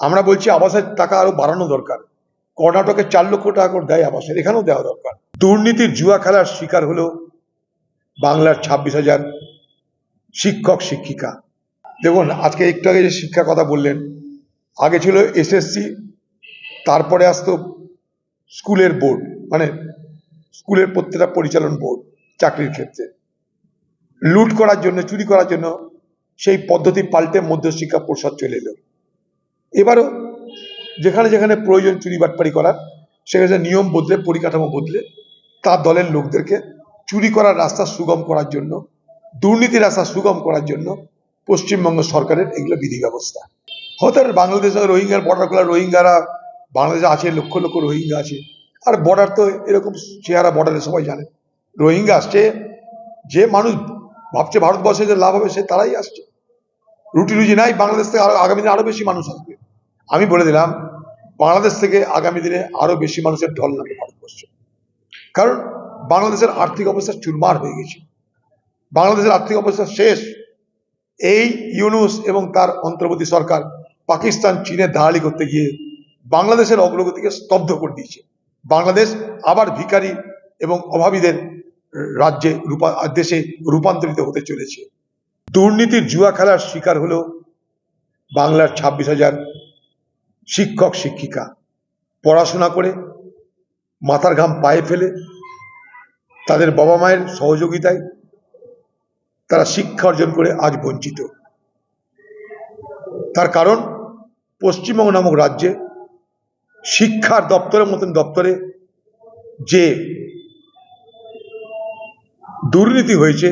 আমরা বলছি আবাসের টাকা আরও বাড়ানো দরকার। কর্ণাটকে চার লক্ষ টাকা করে দেয় আবাসের, এখানেও দেওয়া দরকার। দুর্নীতির জুয়া খেলার শিকার হলো বাংলার ছাব্বিশ হাজার শিক্ষক, শিক্ষিকা। দেখুন, আজকে একটু আগে যে শিক্ষা কথা বললেন, আগে ছিল এসএসসি তারপরে আসতো স্কুলের বোর্ড মানে স্কুলের প্রত্যেকটা পরিচালন বোর্ড চাকরির ক্ষেত্রে। লুট করার জন্য, চুরি করার জন্য সেই পদ্ধতি পাল্টে মধ্য মধ্যশিক্ষা পরিষদ চলে এলো। এবারও যেখানে যেখানে প্রয়োজন চুরি বাটপারি করার, সেখানে নিয়ম বদলে, পরিকাঠামো বদলে, তার দলের লোকদেরকে চুরি করার রাস্তা সুগম করার জন্য, দুর্নীতির রাস্তা সুগম করার জন্য পশ্চিমবঙ্গ সরকারের এগুলো বিধি ব্যবস্থা হতে বাংলাদেশ রোহিঙ্গার বর্ডার খোলা রোহিঙ্গারা, বাংলাদেশে আছে, লক্ষ লক্ষ রোহিঙ্গা আছে। আর বর্ডার তো এরকম চেহারা বর্ডারে সবাই জানে। রোহিঙ্গা আসছে, যে মানুষ ভাবছে ভারতবর্ষে যে লাভ হবে সে তারাই আসছে। রুটি রুজি নাই, বাংলাদেশ থেকে আরও আগামী দিনে আরও বেশি মানুষ আসবে। আমি বলে দিলাম, বাংলাদেশ থেকে আগামী দিনে আরও বেশি মানুষের ঢল নামবে ভারতবর্ষে। কারণ বাংলাদেশের আর্থিক অবস্থা চুরমার হয়ে গেছে। বাংলাদেশের আর্থিক অবস্থা শেষ। এই ইউনুস এবং তার অন্তর্বর্তী সরকার পাকিস্তান, চীনে দালালি করতে গিয়ে বাংলাদেশের অগ্রগতিকে স্তব্ধ করে দিয়েছে। বাংলাদেশ আবার ভিখারি এবং অভাবীদের রাজ্যে রূপা, দেশে রূপান্তরিত হতে চলেছে। দুর্নীতির জুয়া খেলার শিকার হলো বাংলার ছাব্বিশ হাজার শিক্ষক, শিক্ষিকা। পড়াশোনা করে মাথার ঘাম পায়ে ফেলে তাদের বাবা মায়ের সহযোগিতায় তারা শিক্ষা অর্জন করে আজ বঞ্চিত। তার কারণ, পশ্চিমবঙ্গ নামক রাজ্যে শিক্ষার দপ্তরের মতন দপ্তরে যে দুর্নীতি হয়েছে,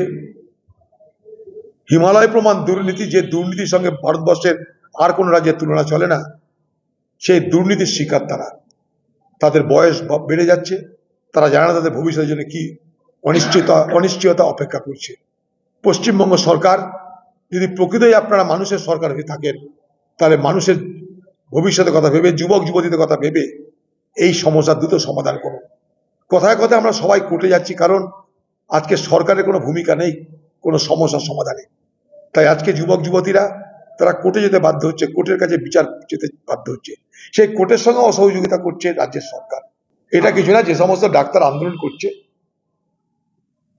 হিমালয় প্রমাণ দুর্নীতি, যে দুর্নীতির সঙ্গে ভারতবর্ষের আর কোন রাজ্যের তুলনা চলে না। সেই দুর্নীতির শিকার তারা। তাদের বয়স বেড়ে যাচ্ছে। তারা জানে না তাদের ভবিষ্যতের জন্য কি অনিশ্চয়তা অনিশ্চয়তা অপেক্ষা করছে। পশ্চিমবঙ্গ সরকার যদি প্রকৃতই আপনারা মানুষের সরকার হয়ে থাকেন, তাহলে মানুষের ভবিষ্যতের কথা ভেবে, যুবক যুবতীদের কথা ভেবে এই সমস্যার দ্রুত সমাধান করুন। কথায় কথায় আমরা সবাই কোর্টে যাচ্ছি কারণ আজকে সরকারের কোনো ভূমিকা নেই, কোনো সমস্যার সমাধানে। তাই আজকে যুবক যুবতীরা তারা কোর্টে যেতে বাধ্য হচ্ছে, কোর্টের কাছে বিচার যেতে বাধ্য হচ্ছে। সেই কোর্টের সঙ্গে অসহযোগিতা করছে রাজ্যের সরকার। এটা কিছু না, যে সমস্ত ডাক্তার আন্দোলন করছে,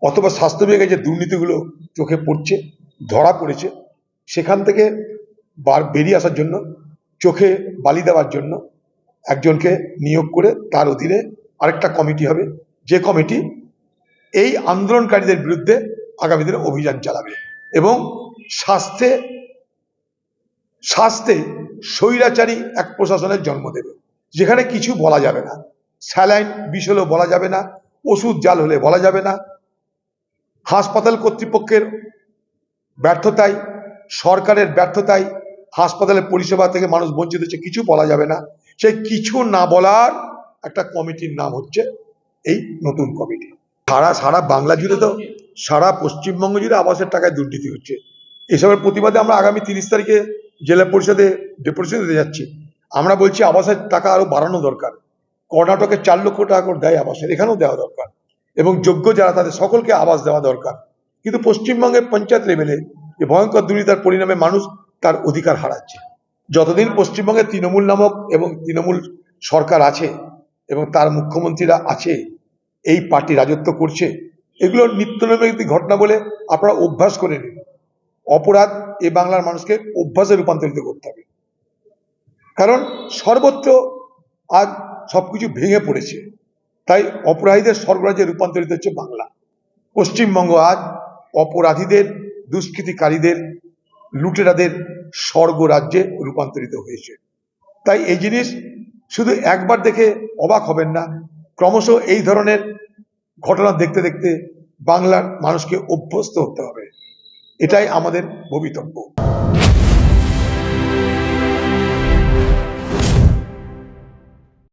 অথবা স্বাস্থ্য বিভাগে যে দুর্নীতিগুলো চোখে পড়ছে, ধরা পড়েছে, সেখান থেকে বার, বেরিয়ে আসার জন্য, চোখে বালি দেওয়ার জন্য একজনকে নিয়োগ করে তার অধীনে আরেকটা কমিটি হবে। যে কমিটি এই আন্দোলনকারীদের বিরুদ্ধে আগামী দিনে অভিযান চালাবে এবং স্বাস্থ্যে স্বাস্থ্যে স্বৈরাচারী এক প্রশাসনের জন্ম দেবে। যেখানে কিছু বলা যাবে না। স্যালাইন বিষ হলেও বলা যাবে না, ওষুধ জাল হলে বলা যাবে না। হাসপাতাল কর্তৃপক্ষের ব্যর্থতায়, সরকারের ব্যর্থতায় হাসপাতালের পরিষেবা থেকে মানুষ বঞ্চিত হচ্ছে, কিছু বলা যাবে না। সেই কিছু না বলার একটা কমিটির নাম হচ্ছে এই নতুন কমিটি। সারা সারা বাংলা জুড়ে তো, সারা পশ্চিমবঙ্গ জুড়ে আবাসের টাকায় দুর্নীতি হচ্ছে। এসবের প্রতিবাদে আমরা আগামী তিরিশ তারিখে জেলা পরিষদে ডেপুটেশন দিতে যাচ্ছি। আমরা বলছি আবাসের টাকা আরও বাড়ানো দরকার। কর্ণাটকে চার লক্ষ টাকা করে দেয় আবাসের, এখানেও দেওয়া দরকার। এবং যোগ্য যারা, তাদের সকলকে আবাস দেওয়া দরকার। কিন্তু পশ্চিমবঙ্গের পঞ্চায়েত লেভেলে যে ভয়ঙ্কর দুর্নীতার পরিণামে মানুষ তার অধিকার হারাচ্ছে। যতদিন পশ্চিমবঙ্গে তৃণমূল নামক এবং তৃণমূল সরকার আছে এবং তার মুখ্যমন্ত্রীরা আছে, এই পার্টি রাজত্ব করছে, এগুলো নিত্য নৈমিত্তিক ঘটনা বলে আপনারা অভ্যাস করে নিন। অপরাধ এ বাংলার মানুষকে অভ্যাসে রূপান্তরিত করতে হবে। কারণ সর্বত্র আজ সবকিছু ভেঙে পড়েছে। তাই অপরাধীদের স্বর্গরাজ্যে রূপান্তরিত হচ্ছে বাংলা। পশ্চিমবঙ্গ আজ অপরাধীদের, দুষ্কৃতিকারীদের, লুটেরাদের স্বর্গরাজ্যে রূপান্তরিত হয়েছে। তাই এই জিনিস শুধু একবার দেখে অবাক হবেন না, ক্রমশ এই ধরনের ঘটনা দেখতে দেখতে বাংলার মানুষকে অভ্যস্ত হতে হবে। এটাই আমাদের ভবিতব্য।